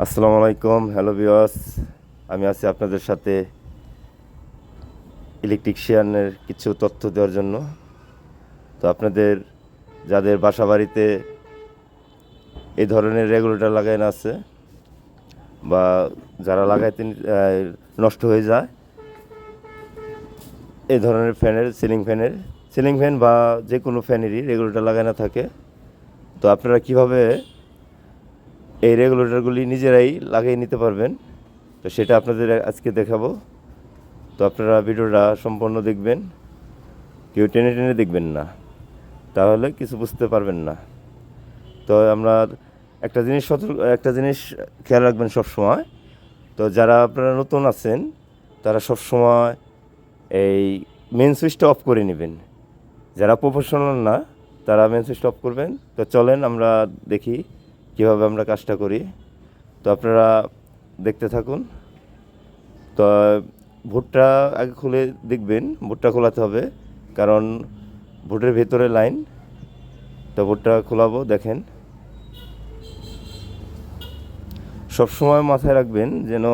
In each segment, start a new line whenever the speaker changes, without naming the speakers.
আসসালামু আলাইকুম, হ্যালো বিওয়াস আমি আছি আপনাদের সাথে ইলেকট্রিশিয়ানের কিছু তথ্য দেওয়ার জন্য। তো আপনাদের, যাদের বাসা বাড়িতে এই ধরনের রেগুলেটর লাগানো আছে বা যারা লাগাইতে নষ্ট হয়ে যায়, এই ধরনের ফ্যানের, সিলিং ফ্যানের, সিলিং ফ্যান বা যে কোনো ফ্যানেরই রেগুলেটর লাগানো থাকে। তো আপনারা কীভাবে এই রেগুলেটরগুলি নিজেরাই লাগিয়ে নিতে পারবেন। তো সেটা আপনাদের আজকে দেখাবো। তো আপনারা ভিডিওটা সম্পূর্ণ দেখবেন। কেউ টেনে টেনে দেখবেন না। তাহলে কিছু বুঝতে পারবেন না। তো আমরা একটা জিনিস সতর্ক, একটা জিনিস খেয়াল রাখবেন সবসময়। তো যারা আপনারা নতুন আছেন, তারা সবসময় এই মেন সুইচটা অফ করে নেবেন। যারা প্রফেশনাল না, তারা মেন সুইচটা অফ করবেন। তো চলেন আমরা দেখি কীভাবে আমরা কাজটা করি। তো আপনারা দেখতে থাকুন। তো ভুটটা আগে খুলে দেখবেন, ভুটটা খোলাতে হবে। কারণ ভোটের ভেতরে লাইন। তো ভুটটা খোলাবো, দেখেন। সবসময় মাথায় রাখবেন যেন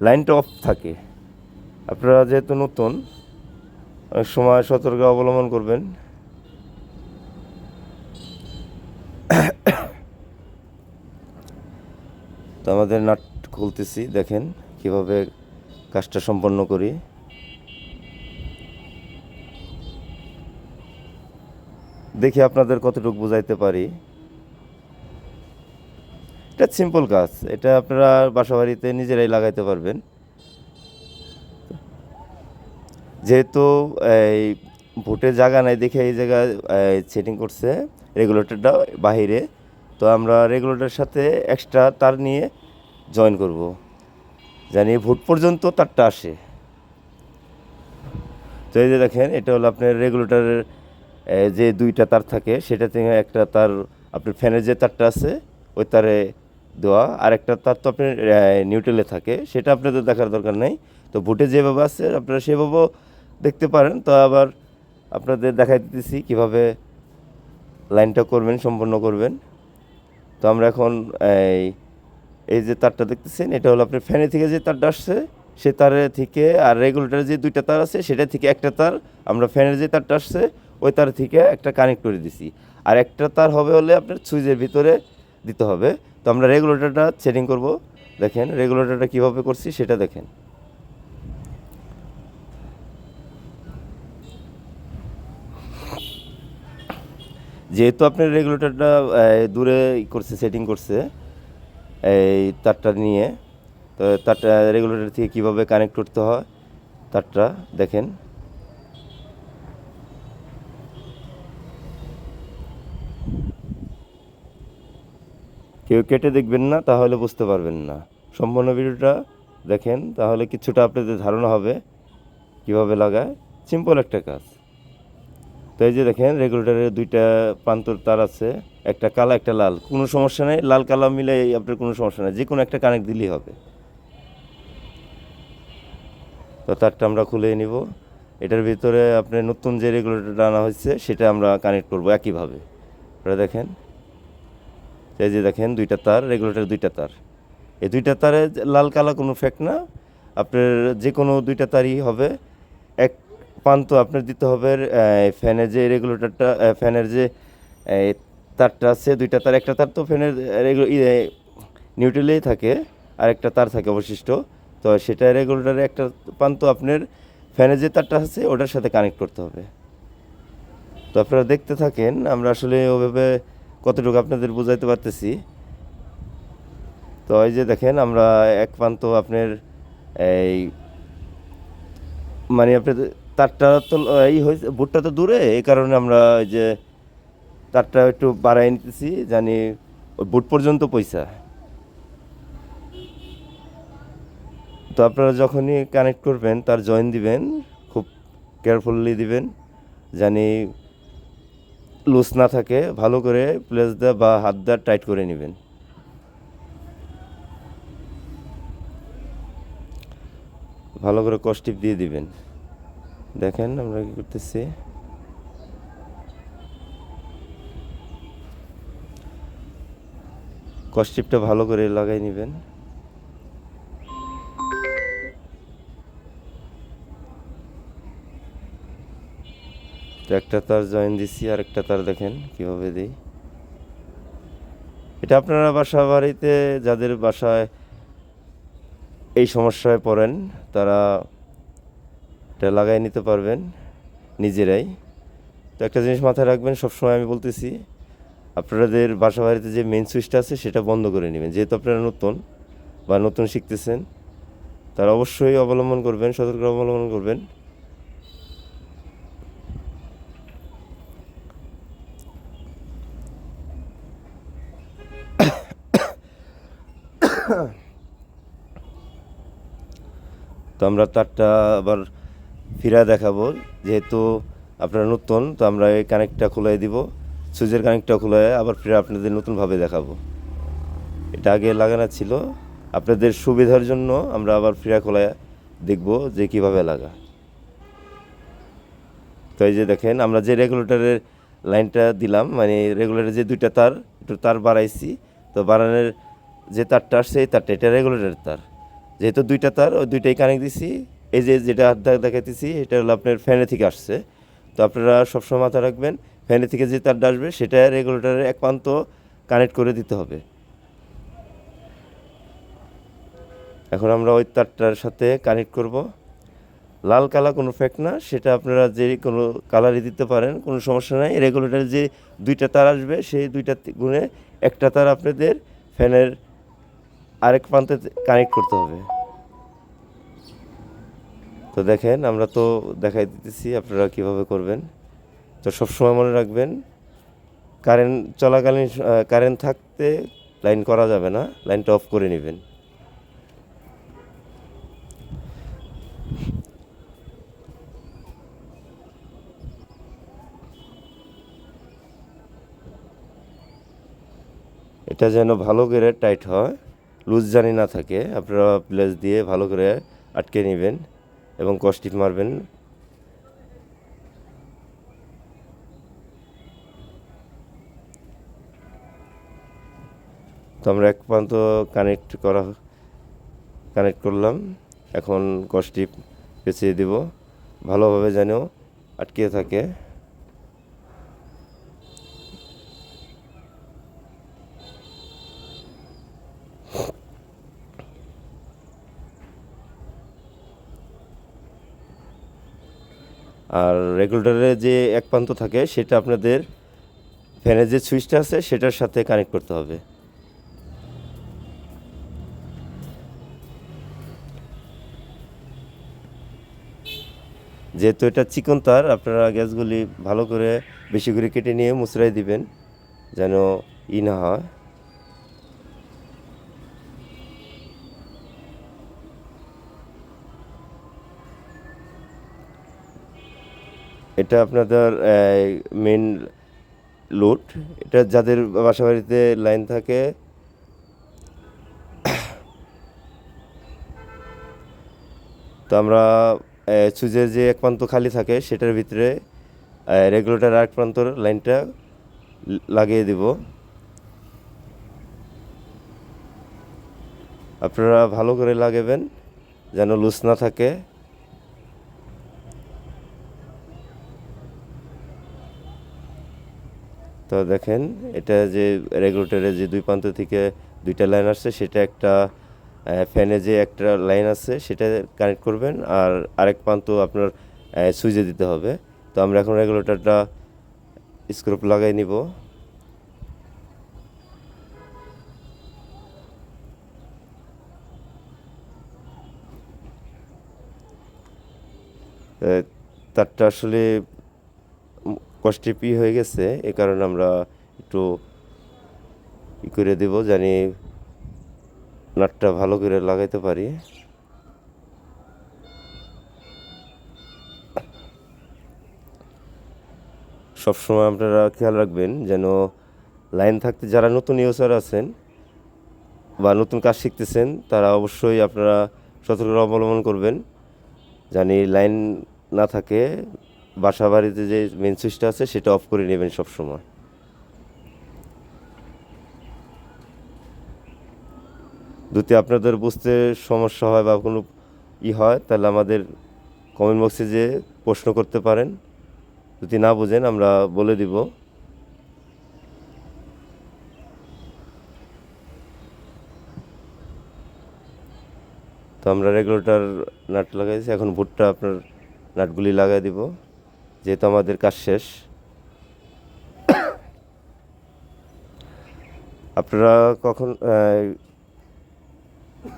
লাইনটা অফ থাকে। আপনারা যেহেতু নতুন, অনেক সময় সতর্ক অবলম্বন করবেন। তো আমাদের নাট খুলতেছি, দেখেন কীভাবে কাজটা সম্পন্ন করি। দেখি আপনাদের কতটুকু বুঝাইতে পারি। এটা সিম্পল কাজ, এটা আপনারা বাসা বাড়িতে নিজেরাই লাগাইতে পারবেন। যেহেতু এই ভোটে জায়গা নাই দেখে এই জায়গায় সেটিং করছে রেগুলেটরটা বাহিরে। তো আমরা রেগুলেটরের সাথে এক্সট্রা তার নিয়ে জয়েন করব। জানি ভোট পর্যন্ত তারটা আসে। তো এই যে দেখেন, এটা হলো আপনার রেগুলেটরের যে দুইটা তার থাকে, সেটা থেকে একটা তার আপনার ফ্যানের যে তারটা আছে, ওই তারে দেওয়া। আর একটা তার তো আপনার নিউট্রেলে থাকে, সেটা আপনাদের দেখার দরকার নেই। তো ভোটে যেভাবে আছে, আপনারা সেভাবেও দেখতে পারেন। তো আবার আপনাদের দেখাই দিতেছি কীভাবে লাইনটা করবেন, সম্পন্ন করবেন। তো আমরা এখন এই এই যে তারটা দেখতেছেন, এটা হলো আপনার ফ্যানে থেকে যে তারটা আসছে, সে তারের থেকে আর রেগুলেটরের যে দুইটা তার আছে, সেটা থেকে একটা তার আমরা ফ্যানের যে তারটা আসছে, ওই তার থেকে একটা কানেক্ট করে দিছি। আর একটা তার হবে হলে আপনার সুইচের ভিতরে দিতে হবে। তো আমরা রেগুলেটরটা সেটিং করব। দেখেন, রেগুলেটরটা কীভাবে করছি সেটা দেখেন। যেহেতু আপনার রেগুলেটরটা দূরে করছে সেটিং করছে, এই তারটা নিয়ে, তো তারটা রেগুলেটর থেকে কীভাবে কানেক্ট করতে হয়, তারটা দেখেন। কেউ কেটে দেখবেন না, তাহলে বুঝতে পারবেন না। সম্পূর্ণ ভিডিওটা দেখেন, তাহলে কিছুটা আপনাদের ধারণা হবে কীভাবে লাগায়। সিম্পল একটা কাজ। তো এই যে দেখেন রেগুলেটরের দুইটা প্রান্তর তার আছে, একটা কালা, একটা লাল। কোনো সমস্যা নেই, লাল, কালা মিলে আপনার কোনো সমস্যা নেই যে কোনো একটা কানেক্ট দিলেই হবে। তো তারটা আমরা খুলে নিব। এটার ভিতরে আপনার নতুন যে রেগুলেটরটা আনা হয়েছে, সেটা আমরা কানেক্ট করব একইভাবে। আপনারা দেখেন, এই যে দেখেন, দুইটা তার রেগুলেটর দুইটা তার। এই দুইটা তারে লাল, কালা কোনো ফ্যাক্ট না, আপনার যে কোনো দুইটা তারই হবে। এক প্রান্ত আপনার দিতে হবে ফ্যানের যে রেগুলেটরটা ফ্যানের যে তারটা আছে, দুইটা তার, একটা তার তো ফ্যানের নিউট্রেলেই থাকে আর একটা তার থাকে অবশিষ্ট। তো সেটা রেগুলেটরে একটা প্রান্ত আপনার ফ্যানের যে তারটা আছে, ওটার সাথে কানেক্ট করতে হবে। তো আপনারা দেখতে থাকেন, আমরা আসলে ওভাবে কতটুকু আপনাদের বোঝাইতে পারতেছি। তো এই যে দেখেন, আমরা এক প্রান্ত আপনার, এই মানে আপনার তারটা তো, এই হয়েছে, ভুট্টা তো দূরে এই কারণে আমরা ওই যে তারটা একটু বাড়াই নিতেছি, জানি ওই বুট পর্যন্ত পয়সা। তো আপনারা যখনই কানেক্ট করবেন, তার জয়েন দিবেন, খুব কেয়ারফুলি দিবেন, জানি লুজ না থাকে, ভালো করে প্লেস দেওয়া বা হাত দেওয়া টাইট করে নেবেন। ভালো করে কস্টিপ দিয়ে দিবেন। দেখেন আমরা কি করতেছি? কস্টিপটা ভালো করে লাগাই নেবেন। একটা তার জয়েন দিছি আর একটা তার দেখেন কীভাবে দিই। এটা আপনারা বাসা বাড়িতে, যাদের বাসায় এই সমস্যায় পড়েন, তারা এটা লাগাই নিতে পারবেন নিজেরাই। তো একটা জিনিস মাথায় রাখবেন, সবসময় আমি বলতেছি, আপনাদের বাসা বাড়িতে যে মেন সুইচটা আছে সেটা বন্ধ করে নেবেন। যেহেতু আপনারা নতুন বা নতুন শিখতেছেন, তারা অবশ্যই অবলম্বন করবেন, সতর্ক অবলম্বন করবেন। তো আমরা তারটা আবার ফিরা দেখাবো। যেহেতু আপনারা নতুন, তো আমরা এই কানেক্টটা খুলাই দিব। সুইচের কানেক্টটা খুলে আবার ফিরে আপনাদের নতুনভাবে দেখাবো। এটা আগে লাগানো ছিল। আপনাদের সুবিধার জন্য আমরা আবার ফিরা খোলায় দেখব যে কীভাবে লাগা। তো এই যে দেখেন, আমরা যে রেগুলেটরের লাইনটা দিলাম মানে রেগুলেটরের যে দুইটা তার, একটু তার বাড়াইছি। তো বাড়ানোর যে তারটা আসছে এই তারটা এটা রেগুলেটরের তার। যেহেতু দুইটা তার, ওই দুইটাই কানেক্ট দিছি। এই যে যেটা হাত দা- দেখাইতেছি, এটা হলো আপনার ফ্যানে থেকে আসছে। তো আপনারা সবসময় মাথায় রাখবেন, ফ্যানে থেকে যে তারটা আসবে, সেটা রেগুলেটরের এক প্রান্ত কানেক্ট করে দিতে হবে। এখন আমরা ওই তারটার সাথে কানেক্ট করব। লাল কালা কোনো ফ্যাক্ট না, সেটা আপনারা যে কোনো কালারই দিতে পারেন, কোনো সমস্যা নাই। রেগুলেটর যে দুইটা তার আসবে, সেই দুইটা গুণে একটা তার আপনাদের ফ্যানের আরেক প্রান্তে কানেক্ট করতে হবে। তো দেখেন, আমরা তো দেখাই দিতেছি আপনারা কীভাবে করবেন। তো সবসময় মনে রাখবেন কারেন্ট চলাকালীন কারেন্ট থাকতে লাইন করা যাবে না লাইনটা অফ করে নেবেন। এটা যেন ভালো করে টাইট হয় লুজ জানি না থাকে, আপনারা প্লেস দিয়ে ভালো করে আটকে নেবেন। এবং কষ্টিপ মারবেন। তো আমরা এক প্রান্ত কানেক্ট করা কানেক্ট করলাম। এখন কষ্টিপ পেঁচিয়ে দিব। ভালোভাবে যেন আটকে থাকে। আর রেগুলেটরের যে এক প্রান্ত থাকে, সেটা আপনাদের ফ্যানের যে সুইচটা আছে, সেটার সাথে কানেক্ট করতে হবে। যেহেতু এটা চিকন তার, আপনারা গ্যাসগুলি ভালো করে, বেশি করে কেটে নিয়ে মুচড়াই দিবেন, যেন ই না হয়। এটা আপনাদের মেন লুট এটা যাদের বাসা বাড়িতে লাইন থাকে, তো আমরা সুইচের যে এক প্রান্ত খালি থাকে, সেটার ভিতরে রেগুলেটর এক প্রান্তর লাইনটা লাগিয়ে দিব। আপনারা ভালো করে লাগাবেন, যেন লুজ না থাকে। তো দেখেন, এটা যে রেগুলেটরের যে দুই প্রান্ত থেকে দুইটা লাইন আসছে, সেটা একটা ফ্যানে যে একটা লাইন আছে, সেটা কানেক্ট করবেন আর আরেক প্রান্ত আপনার সুইচে দিতে হবে। তো আমরা এখন রেগুলেটরটা স্ক্রুপ লাগাই নিব। তারটা আসলে কষ্টিপি হয়ে গেছে, এ কারণে আমরা একটু ই করে দেব, জানি নাটটা ভালো করে লাগাইতে পারি। সবসময় আপনারা খেয়াল রাখবেন যেন লাইন থাকতে যারা নতুন ইউজার আছেন বা নতুন কাজ শিখতেছেন, তারা অবশ্যই আপনারা সতর্কতা অবলম্বন করবেন। জানি লাইন না থাকে বাসা বাড়িতে যে মেন সুইচটা আছে, সেটা অফ করে নেবেন সব সময় যদি আপনাদের বুঝতে সমস্যা হয় বা কোনো ই হয়, তাহলে আমাদের কমেন্ট বক্সে যে প্রশ্ন করতে পারেন। যদি না বোঝেন, আমরা বলে দিব। তো আমরা রেগুলেটর নাট লাগাইছি, এখন ভুট্টা আপনার নাটগুলি লাগাই দিব। যেহেতু আমাদের কাজ শেষ। আপনারা কখন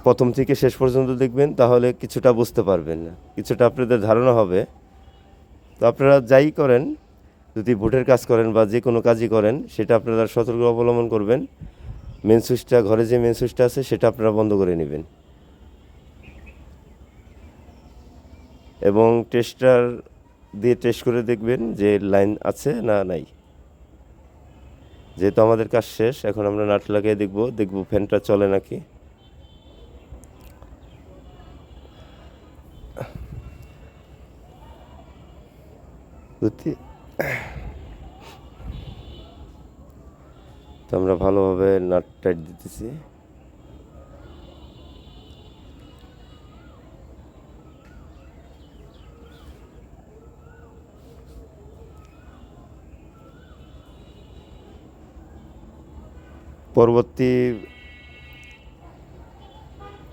প্রথম থেকে শেষ পর্যন্ত দেখবেন, তাহলে কিছুটা বুঝতে পারবেন না। কিছুটা আপনাদের ধারণা হবে। তো আপনারা যাই করেন, যদি ভোটের কাজ করেন বা যে কোনো কাজই করেন, সেটা আপনারা সতর্ক অবলম্বন করবেন। মেন সুইচটা, ঘরে যে মেন সুইচটা আছে, সেটা আপনারা বন্ধ করে নেবেন। এবং টেস্টার দিয়ে টেস্ট করে দেখবেন যে লাইন আছে না নাই। যেহেতু আমাদের কাজ শেষ, এখন আমরা নাট লাগিয়ে দেখব দেখব ফ্যানটা চলে নাকি। তো আমরা ভালোভাবে নাট টাইট দিতেছি। পরবর্তী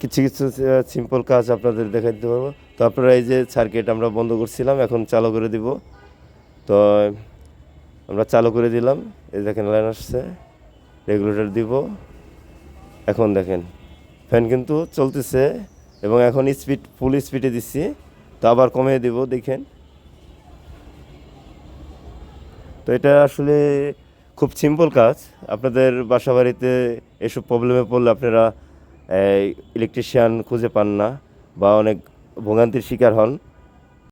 কিছু কিছু সিম্পল কাজ আপনাদের দেখাই দিতে পারব। তো আপনারা এই যে সার্কিট আমরা বন্ধ করছিলাম, এখন চালু করে দিব। তো আমরা চালু করে দিলাম। এই দেখেন লাইন আসছে। রেগুলেটর দিব। এখন দেখেন ফ্যান কিন্তু চলতেছে এবং এখন স্পিড ফুল স্পিডে দিচ্ছি। তো আবার কমিয়ে দিব, দেখেন। তো এটা আসলে খুব সিম্পল কাজ। আপনাদের বাসা বাড়িতে এসব প্রবলেমে পড়লে আপনারা ইলেকট্রিশিয়ান খুঁজে পান না বা অনেক ভোগান্তির শিকার হন।